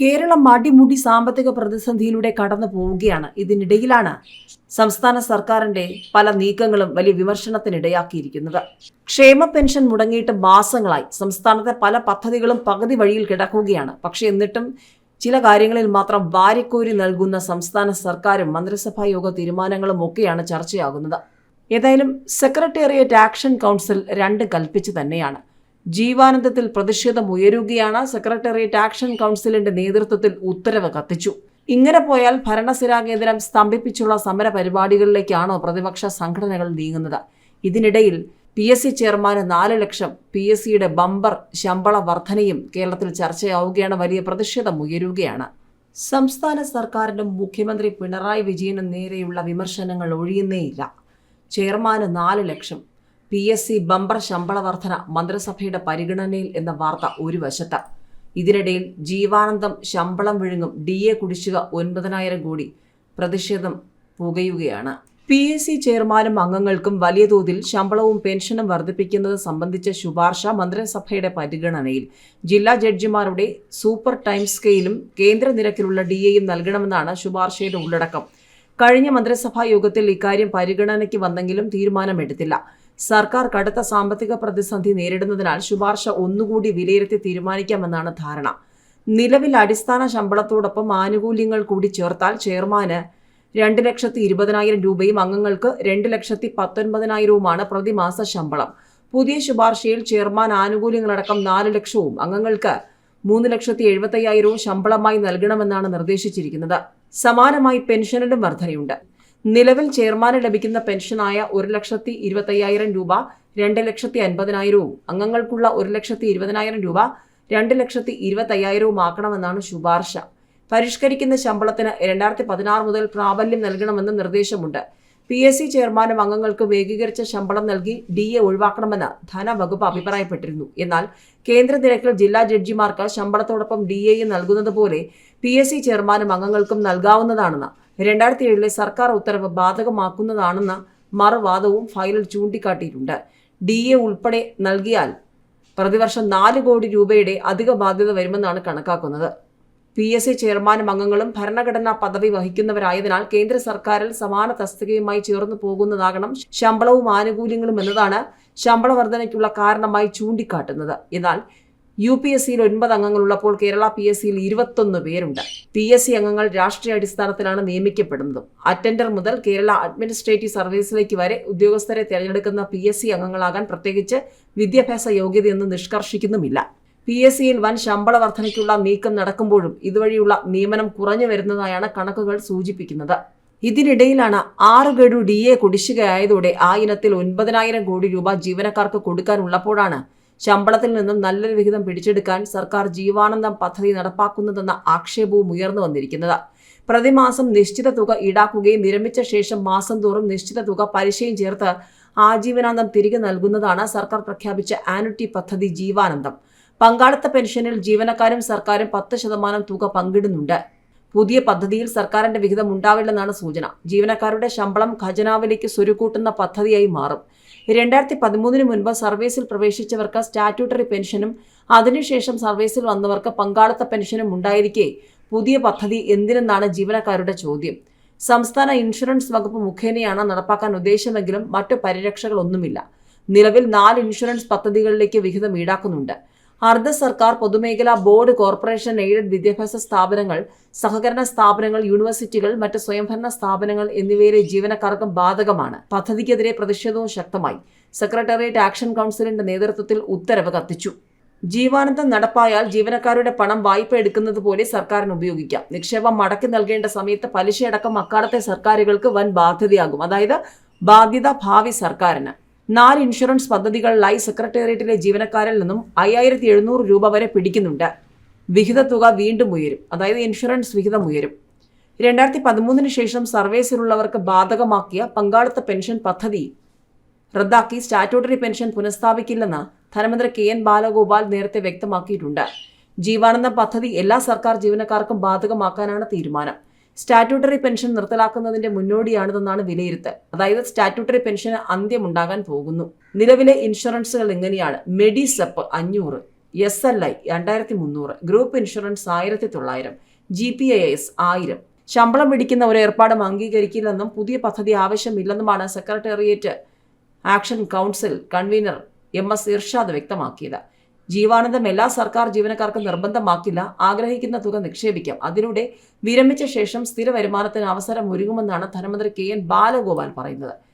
കേരളം അടിമുടി സാമ്പത്തിക പ്രതിസന്ധിയിലൂടെ കടന്നു പോവുകയാണ്. ഇതിനിടയിലാണ് സംസ്ഥാന സർക്കാരിന്റെ പല നീക്കങ്ങളും വലിയ വിമർശനത്തിനിടയാക്കിയിരിക്കുന്നത്. ക്ഷേമ പെൻഷൻ മുടങ്ങിയിട്ട് മാസങ്ങളായി സംസ്ഥാനത്തെ പല പദ്ധതികളും പകുതി വഴിയിൽ കിടക്കുകയാണ്. പക്ഷെ എന്നിട്ടും ചില കാര്യങ്ങളിൽ മാത്രം വാരിക്കോരി നൽകുന്ന സംസ്ഥാന സർക്കാരും മന്ത്രിസഭാ യോഗ തീരുമാനങ്ങളും ഒക്കെയാണ് ചർച്ചയാകുന്നത്. ഏതായാലും സെക്രട്ടേറിയറ്റ് ആക്ഷൻ കൗൺസിൽ രണ്ട് കൽപ്പിച്ചു തന്നെയാണ്. ജീവാനന്ദത്തിൽ പ്രതിഷേധം ഉയരുകയാണ്. സെക്രട്ടേറിയറ്റ് ആക്ഷൻ കൗൺസിലിന്റെ നേതൃത്വത്തിൽ ഉത്തരവ് കത്തിച്ചു. ഇങ്ങനെ പോയാൽ ഭരണസിരാ കേന്ദ്രം സ്തംഭിപ്പിച്ചുള്ള സമര പരിപാടികളിലേക്കാണോ പ്രതിപക്ഷ സംഘടനകൾ നീങ്ങുന്നത്. ഇതിനിടയിൽ പി എസ് സി ചെയർമാന് നാല് ലക്ഷം പി എസ് സിയുടെ ബമ്പർ ശമ്പള വർധനയും കേരളത്തിൽ ചർച്ചയാവുകയാണ്. വലിയ പ്രതിഷേധം ഉയരുകയാണ്. സംസ്ഥാന സർക്കാരിനും മുഖ്യമന്ത്രി പിണറായി വിജയനും നേരെയുള്ള വിമർശനങ്ങൾ ഒഴിയുന്നേയില്ല. ചെയർമാന് നാല് ലക്ഷം പി എസ് സി ബമ്പർ ശമ്പള വർധന മന്ത്രിസഭയുടെ പരിഗണനയിൽ എന്ന വാർത്ത ഒരു വശത്ത്. ഇതിനിടയിൽ ജീവാനന്ദം ശമ്പളം വിഴുങ്ങും ഡി എ കുടിശ്ശിക ഒൻപതിനായിരം കോടി പ്രതിഷേധം പുകയുകയാണ്. പി എസ് സി ചെയർമാനും അംഗങ്ങൾക്കും വലിയ തോതിൽ ശമ്പളവും പെൻഷനും വർദ്ധിപ്പിക്കുന്നത് സംബന്ധിച്ച ശുപാർശ മന്ത്രിസഭയുടെ പരിഗണനയിൽ. ജില്ലാ ജഡ്ജിമാരുടെ സൂപ്പർ ടൈം സ്കെയിലും കേന്ദ്ര നിരക്കിലുള്ള ഡി എയും നൽകണമെന്നാണ് ശുപാർശയുടെ ഉള്ളടക്കം. കഴിഞ്ഞ മന്ത്രിസഭാ യോഗത്തിൽ ഇക്കാര്യം പരിഗണനയ്ക്ക് വന്നെങ്കിലും തീരുമാനമെടുത്തില്ല. സർക്കാർ കടുത്ത സാമ്പത്തിക പ്രതിസന്ധി നേരിടുന്നതിനാൽ ശുപാർശ ഒന്നുകൂടി വിലയിരുത്തി തീരുമാനിക്കാമെന്നാണ് ധാരണ. നിലവിൽ അടിസ്ഥാന ശമ്പളത്തോടൊപ്പം ആനുകൂല്യങ്ങൾ കൂടി ചേർത്താൽ ചെയർമാന് രണ്ട് ലക്ഷത്തി ഇരുപതിനായിരം രൂപയും അംഗങ്ങൾക്ക് രണ്ട് ലക്ഷത്തി പത്തൊൻപതിനായിരവുമാണ് പ്രതിമാസ ശമ്പളം. പുതിയ ശുപാർശയിൽ ചെയർമാൻ ആനുകൂല്യങ്ങളടക്കം നാല് ലക്ഷവും അംഗങ്ങൾക്ക് മൂന്ന് ലക്ഷത്തി എഴുപത്തയ്യായിരവും ശമ്പളമായി നൽകണമെന്നാണ് നിർദ്ദേശിച്ചിരിക്കുന്നത്. സമാനമായി പെൻഷനിലും വർധനയുണ്ട്. നിലവിൽ ചെയർമാന് ലഭിക്കുന്ന പെൻഷനായ ഒരു ലക്ഷത്തി ഇരുപത്തയ്യായിരം രൂപ രണ്ട് ലക്ഷത്തി അൻപതിനായിരവും അംഗങ്ങൾക്കുള്ള ഒരു ലക്ഷത്തി ഇരുപതിനായിരം രൂപ രണ്ട് ലക്ഷത്തി ഇരുപത്തയ്യായിരവും ആക്കണമെന്നാണ് ശുപാർശ. പരിഷ്കരിക്കുന്ന ശമ്പളത്തിന് രണ്ടായിരത്തി പതിനാറ് മുതൽ പ്രാബല്യം നൽകണമെന്ന് നിർദ്ദേശമുണ്ട്. പി എസ് സി ചെയർമാനും അംഗങ്ങൾക്ക് വേഗീകരിച്ച ശമ്പളം നൽകി ഡി എ ഒഴിവാക്കണമെന്ന് ധനവകുപ്പ് അഭിപ്രായപ്പെട്ടിരുന്നു. എന്നാൽ കേന്ദ്ര നിരക്കിൽ ജില്ലാ ജഡ്ജിമാർക്ക് ശമ്പളത്തോടൊപ്പം ഡി എയും നൽകുന്നത് പോലെ പി എസ് സി ചെയർമാനും അംഗങ്ങൾക്കും നൽകാവുന്നതാണെന്ന് രണ്ടായിരത്തി ഏഴിലെ സർക്കാർ ഉത്തരവ് ബാധകമാക്കുന്നതാണെന്ന മറുവാദവും ഫയലിൽ ചൂണ്ടിക്കാട്ടിയിട്ടുണ്ട്. ഡി എ ഉൾപ്പെടെ നൽകിയാൽ പ്രതിവർഷം നാല് കോടി രൂപയുടെ അധിക ബാധ്യത വരുമെന്നാണ് കണക്കാക്കുന്നത്. പി എസ് സി ചെയർമാനും അംഗങ്ങളും ഭരണഘടനാ പദവി വഹിക്കുന്നവരായതിനാൽ കേന്ദ്ര സർക്കാരിൽ സമാന തസ്തികയുമായി ചേർന്നു പോകുന്നതാകണം ശമ്പളവും ആനുകൂല്യങ്ങളും എന്നതാണ് ശമ്പള വർധനയ്ക്കുള്ള കാരണമായി ചൂണ്ടിക്കാട്ടുന്നത്. എന്നാൽ യു പി എസ് സിയിൽ ഒൻപത് അംഗങ്ങളുള്ളപ്പോൾ കേരള പി എസ് സിയിൽ ഇരുപത്തൊന്ന് പേരുണ്ട്. പി എസ് സി അംഗങ്ങൾ രാഷ്ട്രീയ അടിസ്ഥാനത്തിലാണ് നിയമിക്കപ്പെടുന്നതും. അറ്റൻഡർ മുതൽ കേരള അഡ്മിനിസ്ട്രേറ്റീവ് സർവീസിലേക്ക് വരെ ഉദ്യോഗസ്ഥരെ തിരഞ്ഞെടുക്കുന്ന പി എസ് സി അംഗങ്ങളാകാൻ പ്രത്യേകിച്ച് വിദ്യാഭ്യാസ യോഗ്യതയൊന്നും നിഷ്കർഷിക്കുന്നുമില്ല. പി എസ് സിയിൽ വൻ ശമ്പള വർധനയ്ക്കുള്ള നീക്കം നടക്കുമ്പോഴും ഇതുവഴിയുള്ള നിയമനം കുറഞ്ഞു വരുന്നതായാണ് കണക്കുകൾ സൂചിപ്പിക്കുന്നത്. ഇതിനിടയിലാണ് ആറ് ഗഡു ഡി എ കുടിശ്ശികയായതോടെ ആ ഇനത്തിൽ ഒൻപതിനായിരം കോടി രൂപ ജീവനക്കാർക്ക് കൊടുക്കാനുള്ളപ്പോഴാണ് ശമ്പളത്തിൽ നിന്നും നല്ലൊരു വിഹിതം പിടിച്ചെടുക്കാൻ സർക്കാർ ജീവാനന്ദം പദ്ധതി നടപ്പാക്കുന്നതെന്ന ആക്ഷേപവും ഉയർന്നു വന്നിരിക്കുന്നത്. പ്രതിമാസം നിശ്ചിത തുക ഈടാക്കുകയും വിരമിച്ച ശേഷം മാസം തോറും നിശ്ചിത തുക പലിശയും ചേർത്ത് ആജീവനാന്തം തിരികെ നൽകുന്നതാണ് സർക്കാർ പ്രഖ്യാപിച്ച ആനുറ്റി പദ്ധതി ജീവാനന്ദം. പങ്കാളിത്ത പെൻഷനിൽ ജീവനക്കാരും സർക്കാരും പത്ത് ശതമാനം തുക പങ്കിടുന്നുണ്ട്. പുതിയ പദ്ധതിയിൽ സർക്കാരിന്റെ വിഹിതം ഉണ്ടാവില്ലെന്നാണ് സൂചന. ജീവനക്കാരുടെ ശമ്പളം ഖജനാവിലേക്ക് സ്വരുക്കൂട്ടുന്ന പദ്ധതിയായി മാറും. രണ്ടായിരത്തി പതിമൂന്നിന് മുൻപ് സർവീസിൽ പ്രവേശിച്ചവർക്ക് സ്റ്റാറ്റ്യൂട്ടറി പെൻഷനും അതിനുശേഷം സർവീസിൽ വന്നവർക്ക് പങ്കാളിത്ത പെൻഷനും ഉണ്ടായിരിക്കെ. പുതിയ പദ്ധതി എന്തിനെന്നാണ് ജീവനക്കാരുടെ ചോദ്യം. സംസ്ഥാന ഇൻഷുറൻസ് വകുപ്പ് മുഖേനയാണ് നടപ്പാക്കാൻ ഉദ്ദേശമെങ്കിലും മറ്റു പരിരക്ഷകളൊന്നുമില്ല. നിലവിൽ നാല് ഇൻഷുറൻസ് പദ്ധതികളിലേക്ക് വിഹിതം ഈടാക്കുന്നുണ്ട്. അർദ്ധ സർക്കാർ പൊതുമേഖലാ ബോർഡ് കോർപ്പറേഷൻ എയ്ഡഡ് വിദ്യാഭ്യാസ സ്ഥാപനങ്ങൾ സഹകരണ സ്ഥാപനങ്ങൾ യൂണിവേഴ്സിറ്റികൾ മറ്റ് സ്വയംഭരണ സ്ഥാപനങ്ങൾ എന്നിവയിലെ ജീവനക്കാർക്കും ബാധകമാണ്. പദ്ധതിക്കെതിരെ പ്രതിഷേധവും ശക്തമായി. സെക്രട്ടേറിയറ്റ് ആക്ഷൻ കൗൺസിലിന്റെ നേതൃത്വത്തിൽ ഉത്തരവ് കത്തിച്ചു. ജീവാനന്ദം നടപ്പായാൽ ജീവനക്കാരുടെ പണം വായ്പ എടുക്കുന്നത് പോലെ സർക്കാരിന് ഉപയോഗിക്കാം. നിക്ഷേപം മടക്കി നൽകേണ്ട സമയത്ത് പലിശയടക്കം അക്കാലത്തെ സർക്കാരുകൾക്ക് വൻ ബാധ്യതയാകും. അതായത് ബാധ്യത ഭാവി സർക്കാരിന്. നാല് ഇൻഷുറൻസ് പദ്ധതികളിലായി സെക്രട്ടേറിയറ്റിലെ ജീവനക്കാരിൽ നിന്നും അയ്യായിരത്തി എഴുന്നൂറ് രൂപ വരെ പിടിക്കുന്നുണ്ട്. വിഹിത തുക വീണ്ടും ഉയരും. അതായത് ഇൻഷുറൻസ് വിഹിതം ഉയരും. രണ്ടായിരത്തി പതിമൂന്നിന് ശേഷം സർവീസിലുള്ളവർക്ക് ബാധകമാക്കിയ പങ്കാളിത്ത പെൻഷൻ പദ്ധതി റദ്ദാക്കി സ്റ്റാറ്റ്യൂട്ടറി പെൻഷൻ പുനഃസ്ഥാപിക്കില്ലെന്ന് ധനമന്ത്രി കെ എൻ ബാലഗോപാൽ നേരത്തെ വ്യക്തമാക്കിയിട്ടുണ്ട്. ജീവാനന്ദ പദ്ധതി എല്ലാ സർക്കാർ ജീവനക്കാർക്കും ബാധകമാക്കാനാണ് തീരുമാനം. സ്റ്റാറ്റ്യൂട്ടറി പെൻഷൻ നിർത്തലാക്കുന്നതിന്റെ മുന്നോടിയാണിതെന്നാണ് വിലയിരുത്തൽ. അതായത് സ്റ്റാറ്റ്യൂട്ടറി പെൻഷന് അന്ത്യമുണ്ടാകാൻ പോകുന്നു. നിലവിലെ ഇൻഷുറൻസുകൾ എങ്ങനെയാണ്? മെഡിസെപ്പ് അഞ്ഞൂറ് എസ് എൽ ഐ രണ്ടായിരത്തി മുന്നൂറ് ഗ്രൂപ്പ് ഇൻഷുറൻസ് ആയിരത്തി തൊള്ളായിരം ജി പി ഐ എസ് ആയിരം. ശമ്പളം പിടിക്കുന്ന ഒരു ഏർപ്പാടും അംഗീകരിക്കില്ലെന്നും പുതിയ പദ്ധതി ആവശ്യമില്ലെന്നുമാണ് secretariat action council convener M S Irshad വ്യക്തമാക്കിയത്. ജീവാനന്ദം എല്ലാ സർക്കാർ ജീവനക്കാർക്കും നിർബന്ധമാക്കില്ല. ആഗ്രഹിക്കുന്ന തുക നിക്ഷേപിക്കാം. അതിലൂടെ വിരമിച്ച ശേഷം സ്ഥിര വരുമാനത്തിന് അവസരം ഒരുങ്ങുമെന്നാണ് ധനമന്ത്രി കെ എൻ ബാലഗോപാൽ പറയുന്നത്.